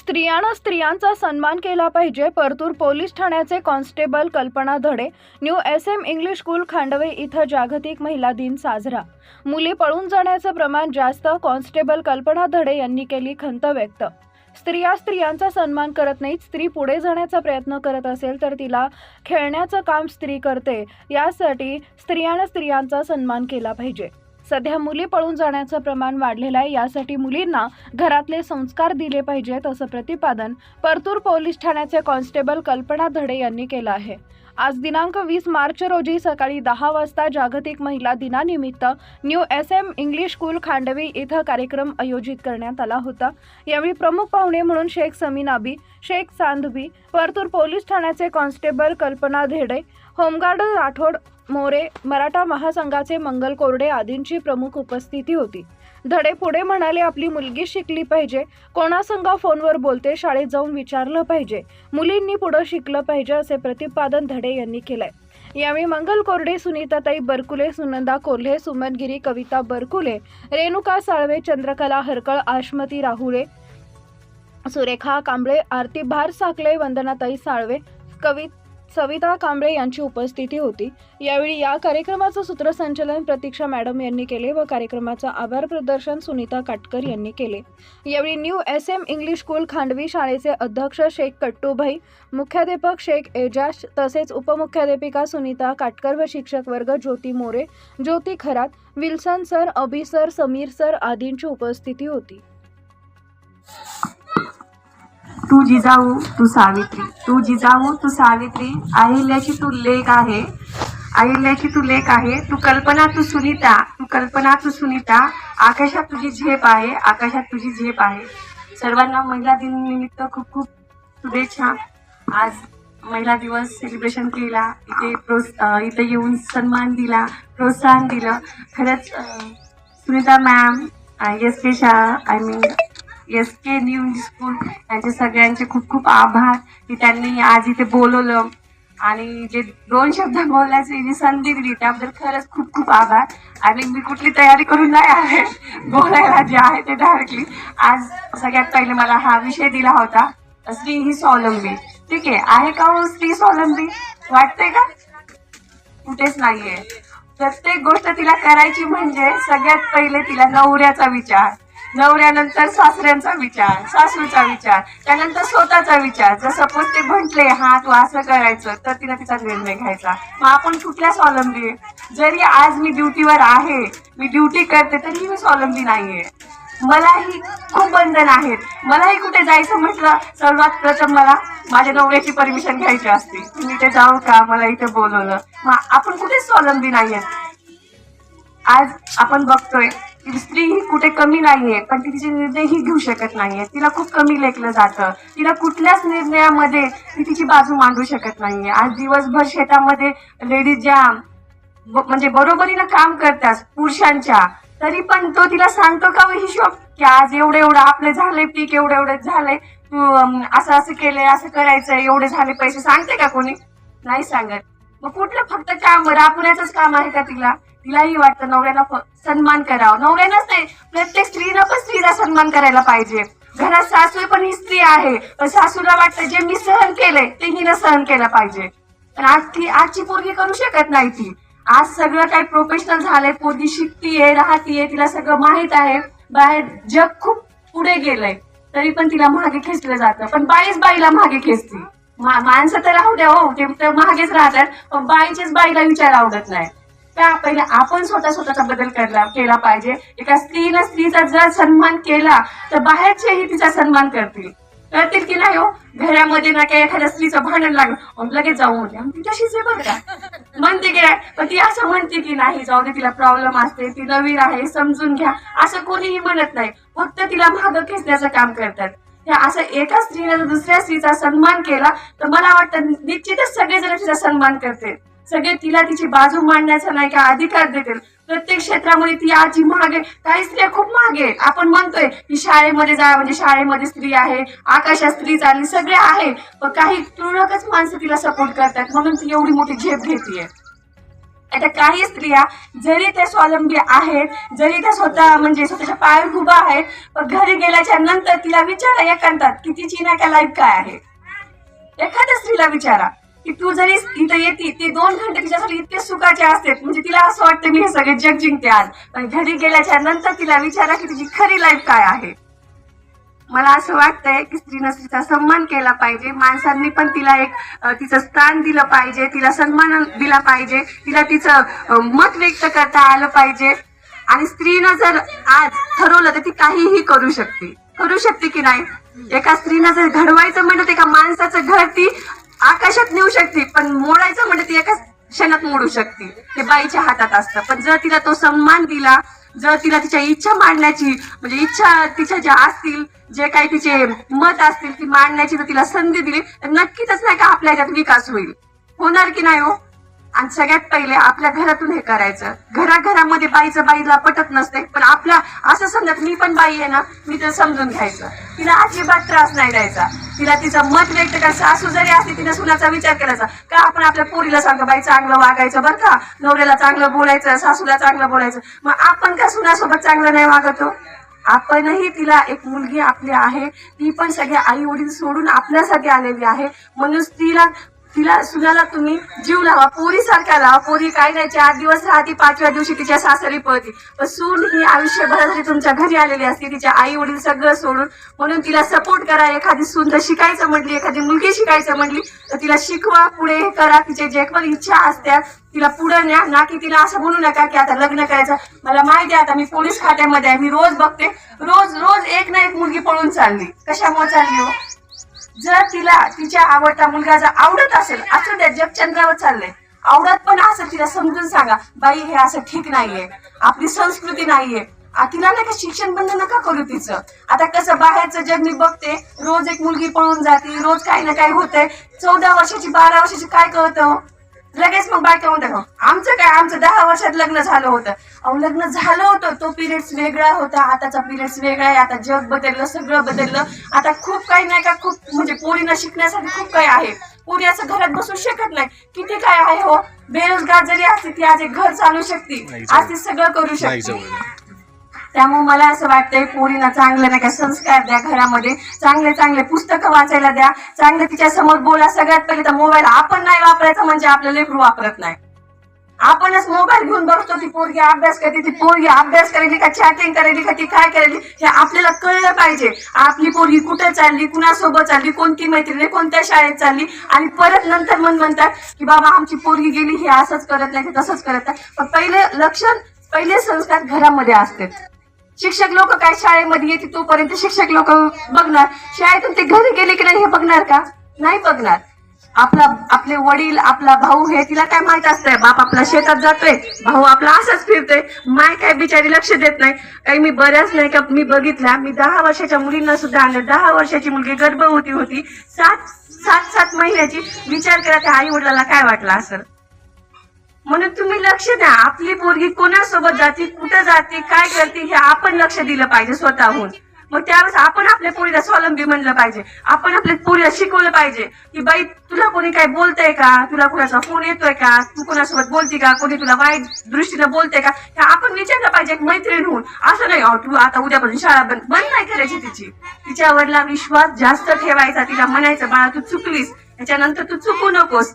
स्त्रियानं स्त्रियांचा सन्मान केला पाहिजे. परतूर पोलीस ठाण्याचे constable Kalpana Dhade new S M English school Khandave इथं जागतिक महिला दिन साजरा. मुली पळून जाण्याचं प्रमाण जास्त कॉन्स्टेबल कल्पना धडे यांनी केली खंत व्यक्त. स्त्रिया स्त्रियांचा सन्मान करत नाहीत स्त्री पुढे जाण्याचा प्रयत्न करत असेल तर तिला खेळण्याचं काम स्त्री करते. यासाठी स्त्रियानं स्त्रियांचा सन्मान केला पाहिजे. सध्या मुली पळून जाण्याचं प्रमाण वाढलेलं आहे. यासाठी मुलींना घरातले संस्कार दिले पाहिजेत असं प्रतिपादन परतूर पोलीस ठाण्याचे कॉन्स्टेबल कल्पना धडे यांनी केलं आहे. आज दिनांक वीस मार्च रोजी सकाळी दहा वाजता जागतिक महिला दिनानिमित्त new S M English school Khandavi इथं कार्यक्रम आयोजित करण्यात आला होता. यावेळी प्रमुख पाहुणे म्हणून शेख समीनाबी शेख सांधवी परतूर पोलीस ठाण्याचे constable Kalpana Dhede home guard Rathod More Maratha महासंघाचे मंगल कोरडे आदींची प्रमुख उपस्थिती होती. धडे पुढे म्हणाले आपली मुलगी शिकली पाहिजे. कोणासंग फोनवर बोलते शाळेत जाऊन विचारलं पाहिजे. मुलींनी पुढं शिकलं पाहिजे असे प्रतिपादन धडे यांनी केलंय. यावेळी मंगल कोरडे सुनीताताई बरकुले सुनंदा कोल्हे सुमनगिरी कविता बरकुले रेणुका साळवे चंद्रकला हरकळ आशमती राहुळे सुरेखा कांबळे आरती भार साकले वंदनाताई साळवे कवित सविता कांबळे यांची उपस्थिती होती. यावेळी या कार्यक्रमाचं सूत्रसंचालन प्रतीक्षा मॅडम यांनी केले व कार्यक्रमाचं आभार प्रदर्शन सुनीता काटकर यांनी केले. यावेळी new S M English school Khandavi शाळेचे अध्यक्ष शेख कट्टूभाई मुख्याध्यापक शेख एजाज तसेच उपमुख्याध्यापिका सुनीता काटकर व शिक्षक वर्ग Jyoti More Jyoti Kharat Wilson sir Abhi sir Samir sir आदींची उपस्थिती होती. तू जिजाऊ तू सावित्री. तू जिजाऊ तू सावित्री. अहिल्याची तू लेख आहे. अहिल्याची तू लेख आहे. तू कल्पना तू सुनीता. तू कल्पना तू सुनीता. आकाशात तुझी झेप आहे. आकाशात तुझी झेप आहे. सर्वांना महिला दिन निमित्त खूप खूप शुभेच्छा. आज महिला दिवस सेलिब्रेशन केला. इथे प्रोस इथे येऊन सन्मान दिला प्रोत्साहन दिलं. खरंच Sunita ma'am S K Shah I mean S K new school यांचे सगळ्यांचे खूप खूप आभार की त्यांनी आज इथे बोलवलं. आणि जे दोन शब्द बोलण्याची जी संधी दिली त्याबद्दल खरंच खूप खूप आभार. आणि मी कुठली तयारी करून नाही आहे बोलायला जे आहे ते डायरेक्टली आज सगळ्यात पहिले मला हा विषय दिला होता स्त्री ही स्वावलंबी. ठीक आहे आहे का हो स्त्री स्वावलंबी? वाटते का? कुठेच नाहीये. प्रत्येक गोष्ट तिला करायची म्हणजे सगळ्यात पहिले तिला नवऱ्याचा विचार. नवऱ्यानंतर सासऱ्यांचा विचार सासूचा विचार त्यानंतर स्वतःचा विचार. जर सपोज ते म्हटले हा तू असं करायचं तर तिला तिचा निर्णय घ्यायचा. मग आपण कुठल्या स्वावलंबी? जरी आज मी ड्युटीवर आहे मी ड्युटी करते तरी मी स्वावलंबी नाहीये. मलाही खूप बंधन आहेत. मलाही कुठे जायचं म्हटलं सर्वात प्रथम मला माझ्या नवऱ्याची परमिशन घ्यायची असते. मी इथे जाऊ का? मला इथे बोलवलं. मग आपण कुठेच स्वावलंबी नाहीयेत आज आपण बघतोय स्त्री ही कुठे कमी नाहीये पण ती तिचे निर्णयही घेऊ शकत नाहीये. तिला खूप कमी लेखलं जातं. तिला कुठल्याच निर्णयामध्ये ती तिची बाजू मांडू शकत नाहीये. आज दिवसभर शेतामध्ये लेडीज ज्या म्हणजे बरोबरीनं काम करतात पुरुषांच्या तरी पण तो तिला सांगतो का हिशोब की आज एवढं एवढं आपले झाले पीक एवढं एवढे झालंय. तू असं असं केलंय असं करायचं एवढे झाले पैसे. सांगते का कोणी? नाही सांगत. मग कुठलं फक्त काम? राबवण्याचंच काम आहे का तिला? तिलाही वाटतं नवऱ्याला सन्मान करावं. नवऱ्यानंच नाही प्रत्येक स्त्रीनं पण स्त्रीला सन्मान करायला पाहिजे. घरात सासू पण ही स्त्री आहे. पण सासूला वाटतं जे मी सहन केलंय ते हिनं सहन केलं पाहिजे. पण आज ती आजची पोरगी करू शकत नाही ती. आज सगळं काही प्रोफेशनल झालंय पोरगी शिकतीये राहतीये तिला सगळं माहीत आहे. बाहेर जग खूप पुढे गेलंय. तरी पण तिला मागे खेचलं जातं. पण बाईच बाईला मागे खेचते. माणसं तर राहू द्या हो ते तर मागेच राहतात. पण बाईचेच बाईला विचार आवडत नाही. का? पहिले आपण स्वतः स्वतःचा बदल करला केला पाहिजे. एका स्त्रीनं स्त्रीचा जर सन्मान केला तर बाहेरचेही तिचा सन्मान करतील. करतील की नाही हो? घरामध्ये ना काही एखाद्या स्त्रीचं भांडण लागलं. लगेच जाऊ म्हणते तशीच आहे बरं का? म्हणते की नाही पण ती असं म्हणते की नाही जाऊ दे तिला प्रॉब्लेम असते ती नवीन आहे समजून घ्या. असं कोणीही म्हणत नाही. फक्त तिला मागं खेचण्याचं काम करतात. असं एका स्त्रीने जर दुसऱ्या स्त्रीचा सन्मान केला तर मला वाटतं निश्चितच सगळेजण तिचा सन्मान करते सगळे तिला तिची बाजू मांडण्याचा नाही का अधिकार देतील. प्रत्येक क्षेत्रामध्ये ती आजी मागे काही स्त्रिया खूप मागे. आपण म्हणतोय की शाळेमध्ये जा म्हणजे शाळेमध्ये स्त्री आहे आकाशात स्त्री चालली सगळे आहे. पण काही तुरळकच माणसं तिला सपोर्ट करतात. म्हणून ती एवढी मोठी झेप घेतीये. आता काही स्त्रिया जरी त्या स्वावलंबी आहेत जरी त्या स्वतः म्हणजे स्वतःच्या पायावर उभा आहेत पण घरी गेल्याच्यानंतर तिला विचारा एकांतात की तिची नाही का लाईफ काय आहे? एखाद्या स्त्रीला विचारा. की तू जरी इथं येते ती दोन घंटे तिच्यासाठी इतके सुखाचे असते. म्हणजे तिला असं वाटतं मी हे सगळे जग जिंकते आज. पण घरी गेल्याच्यानंतर तिला विचारा की तिची खरी लाईफ काय आहे. मला असं वाटतंय की स्त्रीनं स्त्रीचा सन्मान केला पाहिजे. माणसांनी पण तिला एक तिचं स्थान दिलं पाहिजे. तिला सन्मान दिला पाहिजे. तिला तिचं मत व्यक्त करता आलं पाहिजे. आणि स्त्रीनं जर आज ठरवलं तर ती काहीही करू शकते. करू शकते की नाही? एका स्त्रीनं जर घडवायचं म्हणलं तर एका माणसाचं घर ती आकाशात नेऊ शकते पण मोडायचं म्हणजे ती एका क्षणात मोडू शकते. ते बाईच्या हातात असतं. पण जर तिला तो सन्मान दिला जर तिला तिच्या इच्छा मांडण्याची म्हणजे इच्छा तिच्या ज्या असतील जे काही तिचे मत असतील ती मांडण्याची जर तिला संधी दिली तर नक्कीच नाही का आपल्या ह्याच्यात विकास होईल. होणार की नाही हो? आणि सगळ्यात पहिले आपल्या घरातून हे करायचं. घराघरामध्ये बाईचं बाईला पटत नसते पण आपल्या असं समजत मी पण बाई आहे ना मी तर समजून घ्यायचं. तिला अजिबात त्रास नाही द्यायचा. तिला तिचं मत व्यक्त करायचं सासू जरी असते तिने सुनाचा विचार करायचा. का आपण आपल्या पोरीला सांगतो बाई चांगलं वागायचं बरं का? नवऱ्याला चांगलं बोलायचं सासूला चांगलं बोलायचं. मग आपण का सुनासोबत चांगलं नाही वागतो? आपणही तिला एक मुलगी आपली आहे. ती पण सगळे आई वडील सोडून आपल्यासाठी आलेली आहे. म्हणून तिला तिला सुनाला तुम्ही जीव लावा. पोरी सारख्या लावा पोरी काय नाही चार दिवस राहते पाचव्या दिवशी तिच्या सासरी पळते. पण सून ही आयुष्यभरासाठी तुमच्या घरी आलेली असते तिच्या आई वडील सगळं सोडून म्हणून तिला सपोर्ट करा. एखादी सून जर शिकायचं म्हटली एखादी मुलगी शिकायचं म्हटली तर तिला शिकवा पुढे हे करा. तिचे जे पण इच्छा असत्या तिला पुढे न्या. ना की तिला असं म्हणू नका की आता लग्न करायचं. मला माहिती आहे आता मी पोलीस खात्यामध्ये आहे. मी रोज बघते. रोज रोज एक ना एक मुलगी पळून चालली. कशामुळे चालली हो? जर तिला तिच्या आवडता मुलगा जर आवडत असेल असू द्या जगचंद्रावर चाललंय. आवडत पण असं तिला समजून सांगा बाई हे असं ठीक नाहीये. आपली संस्कृती नाहीये. तिला नाही का शिक्षण बंद नका करू तिचं. आता कसं बाहेरचं जग मी बघते रोज एक मुलगी पळून जाते रोज काही ना काही होतंय. चौदा वर्षाची बारा वर्षाची काय कळतं हो? लगेच मग बायका म्हणतात "हो, आमचं काय? आमचं दहा वर्षात लग्न झालं होतं. अहो लग्न झालं होतं. तो पिरियड्स वेगळा होता. आताचा पिरियड्स वेगळा आहे. आता जग बदललं सगळं बदललं. आता खूप काही नाही का? खूप म्हणजे पोरीनं शिकण्यासाठी खूप काही आहे. पोरी असं घरात बसू शकत नाही. किती काय आहे हो? बेरोजगार जरी असते ती आज एक घर चालू शकते. आज ती सगळं करू शकते. त्यामुळे मला असं वाटतंय पोरींना चांगले नाही का संस्कार द्या घरामध्ये. चांगले चांगले पुस्तकं वाचायला द्या. चांगले तिच्या समोर बोला सगळ्यात पहिले तर मोबाईल आपण नाही वापरायचा म्हणजे आपलं लेकरू वापरत नाही. आपणच मोबाईल घेऊन बघतो ती पोरगी अभ्यास करते ती पोरगी अभ्यास करायली का चॅटिंग करायली का ती काय करायली हे आपल्याला कळलं पाहिजे. आपली पोरगी कुठे चालली कुणासोबत चालली कोणती मैत्रिणी कोणत्या शाळेत चालली आणि परत नंतर मन म्हणतात की बाबा आमची पोरगी गेली हे असंच करत नाही तसंच करत नाही. पण पहिले लक्षण पहिले संस्कार घरामध्ये असतात. शिक्षक लोक काय शाळेमध्ये येते तोपर्यंत शिक्षक लोक बघणार. शाळेतून ते घरी गेले की नाही हे बघणार का? नाही बघणार. आपला आपले वडील आपला भाऊ हे तिला काय माहीत असतंय? बाप आपला शेतात जातोय भाऊ आपला असंच फिरतोय. माय काय बिचारी लक्ष देत नाही. काही मी बऱ्याच नाही का मी बघितल्या मी दहा वर्षाच्या मुलींना सुद्धा आणलं. दहा वर्षाची मुलगी गर्भवती होती. सात सात सात महिन्याची. विचार करा त्या आई वडिलाला काय वाटलं असं म्हणून तुम्ही लक्ष द्या. आपली पोरगी कोणासोबत जाते कुठं जाते काय करते हे आपण लक्ष दिलं पाहिजे स्वतःहून. मग त्यावेळेस आपण आपल्या पोरीला स्वावलंबी म्हणलं पाहिजे. आपण आपल्या पोरीला शिकवलं पाहिजे की बाई तुला कोणी काय बोलतंय का? तुला कोणाचा फोन येतोय का? तू कोणासोबत बोलते का? कोणी तुला वाईट दृष्टीने बोलते का? हे आपण विचारलं पाहिजे एक मैत्रीण होऊन. असं नाही तू आता उद्यापासून शाळा बंद बंद नाही करायची तिची. तिच्यावरला विश्वास जास्त ठेवायचा तिला म्हणायचं बाळा तू चुकलीस. त्याच्यानंतर तू चुकू नकोस.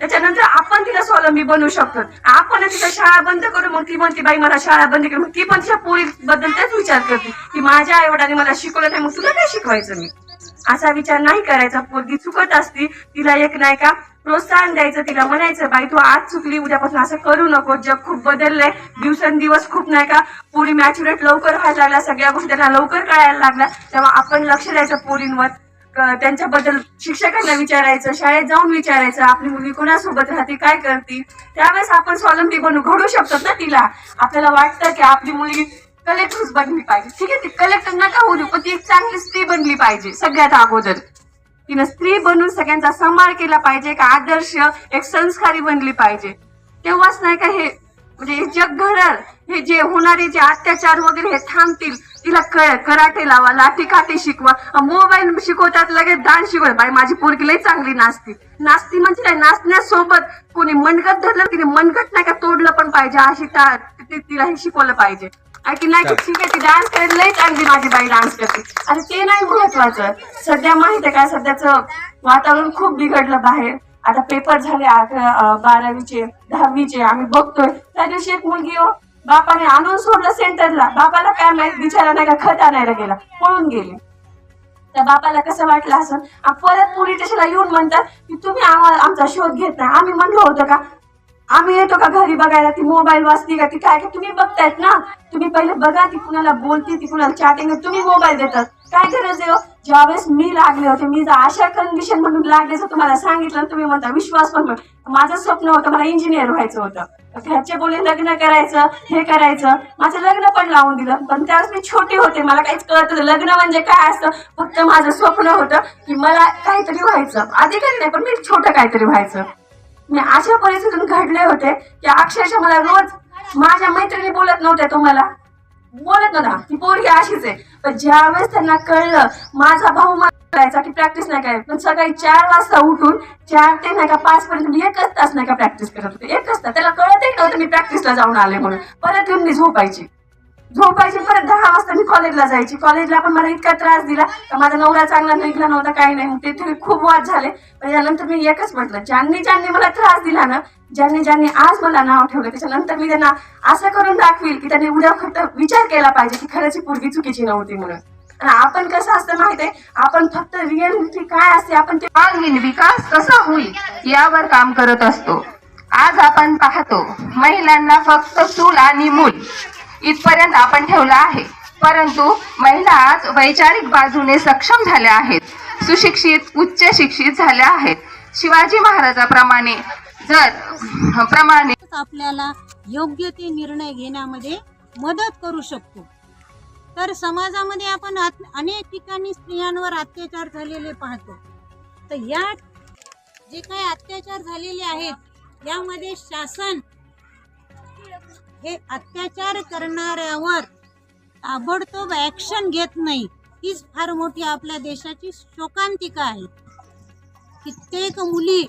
त्याच्यानंतर आपण तिला स्वावलंबी बनवू शकतो. आपण तिला शाळा बंद करू मग ती म्हणते बाई मला शाळा बंद करू मग ती पण तिच्या पोरी बद्दल त्याच विचार करते की माझ्या आईवडाने मला शिकवलं नाही मग तुला काय शिकवायचं मी? असा विचार नाही करायचा. पोरगी चुकत असती तिला एक नाही का प्रोत्साहन द्यायचं तिला म्हणायचं बाई तू आज चुकली उद्यापासून असं करू नको. जग खूप बदललंय. दिवसेंदिवस खूप नाही का पोरी मॅच्युरेट लवकर व्हायला लागला सगळ्या गोष्टी त्यांना लवकर कळायला लागल्या. तेव्हा आपण लक्ष द्यायचं पोरींवर. त्यांच्याबद्दल शिक्षकांना विचारायचं शाळेत जाऊन विचारायचं आपली मुलगी कोणासोबत राहते काय करते त्यावेळेस आपण स्वावलंबी बनू घडू शकतो ना तिला. आपल्याला वाटतं की आपली मुलगी कलेक्टरच बनली पाहिजे. ठीक आहे ती कलेक्टर नका होऊ पण ती एक चांगली स्त्री बनली पाहिजे सगळ्यात अगोदर. तिनं स्त्री बनून सगळ्यांचा सांभाळ केला पाहिजे एक आदर्श एक संस्कारी बनली पाहिजे. तेव्हाच नाही का हे म्हणजे हे जग घडल हे जे होणारे जे अत्याचार वगैरे हे थांबतील. तिला कळ कराटे लावा लाठी काठी शिकवा मोबाईल शिकवतात लगेच डान्स शिकवत बाई माझी पोरगी लई चांगली नाचती. नाचती म्हणजे काय? नाचण्यासोबत कोणी मनगट धरलं तिने मनगट नाही का तोडलं पण पाहिजे. अशी तिला हे शिकवलं पाहिजे. ती नाही? का ठीक आहे ती डान्स करायला लई चांगली माझी बाई डान्स करते. आणि ते नाही महत्वाचं. सध्या माहीत आहे काय सध्याचं वातावरण खूप बिघडलं बाहेर. आता पेपर झाले बारावीचे दहावीचे. आम्ही बघतोय. त्या दिवशी एक मुलगी हो बापाने आणून सोडलं सेंटरला. बापाला काय माहीत? बिचारा नाही का खत आणायला गेला. पळून गेले. त्या बापाला कसं वाटलं असं? परत पोलीस स्टेशनला येऊन म्हणतात की तुम्ही आम्हाला आमचा शोध घेत नाही. आम्ही म्हणलो होतो का? आम्ही येतो का घरी बघायला? ती मोबाईल वाचती का? ती काय? का तुम्ही बघतायत ना? तुम्ही पहिले बघा ती कुणाला बोलते ती कुणाला चॅटिंग तुम्ही मोबाईल देतात. काय गरज आहे हो? ज्यावेळेस मी लागले होते मी जर अशा कंडिशन म्हणून लागल्याचं तुम्हाला सांगितलं तुम्ही म्हणता विश्वास पण माझं स्वप्न होतं मला इंजिनियर व्हायचं होतं. घरचे बोले लग्न करायचं हे करायचं. माझं लग्न पण लावून दिलं. पण त्यावेळेस मी छोटी होते. मला काहीच कळत लग्न म्हणजे काय असतं? फक्त माझं स्वप्न होतं की मला काहीतरी व्हायचं. आधी काही नाही पण मी छोटं काहीतरी व्हायचं. मी अशा परिस्थितीतून घडले होते की अक्षरशः मला रोज माझ्या मैत्रिणी बोलत नव्हत्या तुम्हाला बोलत नव्हता. ती पोरगी अशीच आहे. पण ज्यावेळेस त्यांना कळलं माझा भाऊ मला करायचा की प्रॅक्टिस नाही करायची. पण सकाळी चार वाजता उठून चार ते नाही का पाच पर्यंत मी एकच तास नाही का प्रॅक्टिस करत होते. एकच तास. त्याला कळतही नव्हतं मी प्रॅक्टिसला जाऊन आले म्हणून. परत येऊन मी झोपायची. झोपायची परत दहा वाजता मी कॉलेजला जायची. कॉलेजला पण मला इतका त्रास दिला. तर माझा नवरा चांगला निघला नव्हता काही नाही. ते तुम्ही खूप वाद झाले. पण त्यानंतर मी एकच म्हटलं ज्यांनी ज्यांनी मला त्रास दिला ना ज्यांनी ज्यांनी आज मला नाव ठेवलं त्याच्यानंतर मी त्यांना असं करून दाखवील की त्यांनी उद्या फक्त विचार केला पाहिजे की खरंच ही पूर्वी चुकीची नव्हती म्हणून. आपण कसं असतं माहिती आहे? आपण फक्त रिअलिटी काय असते आपण ते विकास कसा होईल यावर काम करत असतो. आज आपण पाहतो महिलांना फक्त चूल आणि मूल इथपर्यंत आपण ठेवलं आहे. परंतु महिला आज वैचारिक बाजूने सक्षम झाल्या आहेत. सुशिक्षित उच्च शिक्षित झाल्या आहेत. शिवाजी महाराजाप्रमाणे जर प्रमाणे आपल्याला योग्य ते निर्णय घेण्यामध्ये मदत करू शकतो. तर समाजामध्ये आपण अनेक ठिकाणी स्त्रियांवर अत्याचार झालेले पाहतो. तर या जे काही अत्याचार झालेले आहेत यामध्ये शासन हे अत्याचार करणाऱ्यावर ताबडतोब ॲक्शन घेत नाही. हीच फार मोठी आपल्या देशाची शोकांतिका आहे. कित्येक मुली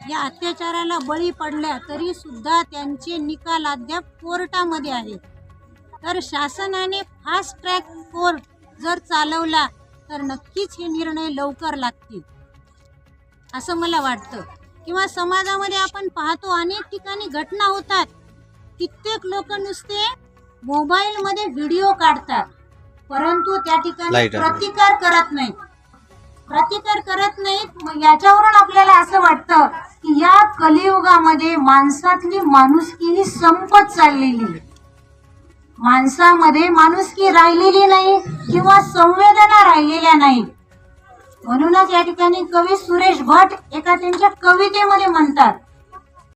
या अत्याचाराला बळी पडल्या तरी सुद्धा त्यांचे निकाल अद्याप कोर्टामध्ये आहेत. तर शासनाने फास्ट ट्रॅक कोर्ट जर चालवला तर नक्कीच हे निर्णय लवकर लागतील. असं मला वाटतं. किंवा समाजामध्ये आपण पाहतो अनेक ठिकाणी घटना होतात. कित्येक लोक नुसते मोबाईलमध्ये व्हिडिओ काढतात. परंतु त्या ठिकाणी. प्रतिकार करत नाहीत. प्रतिकार करत नाहीत मग याच्यावरून आपल्याला असं वाटतं की या कलियुगामध्ये माणसातली माणुसकी ही संपत चाललेली आहे. माणसामध्ये माणुसकी राहिलेली नाही किंवा संवेदना राहिलेल्या नाही. म्हणूनच या ठिकाणी कवी सुरेश भट एका त्यांच्या कवितेमध्ये म्हणतात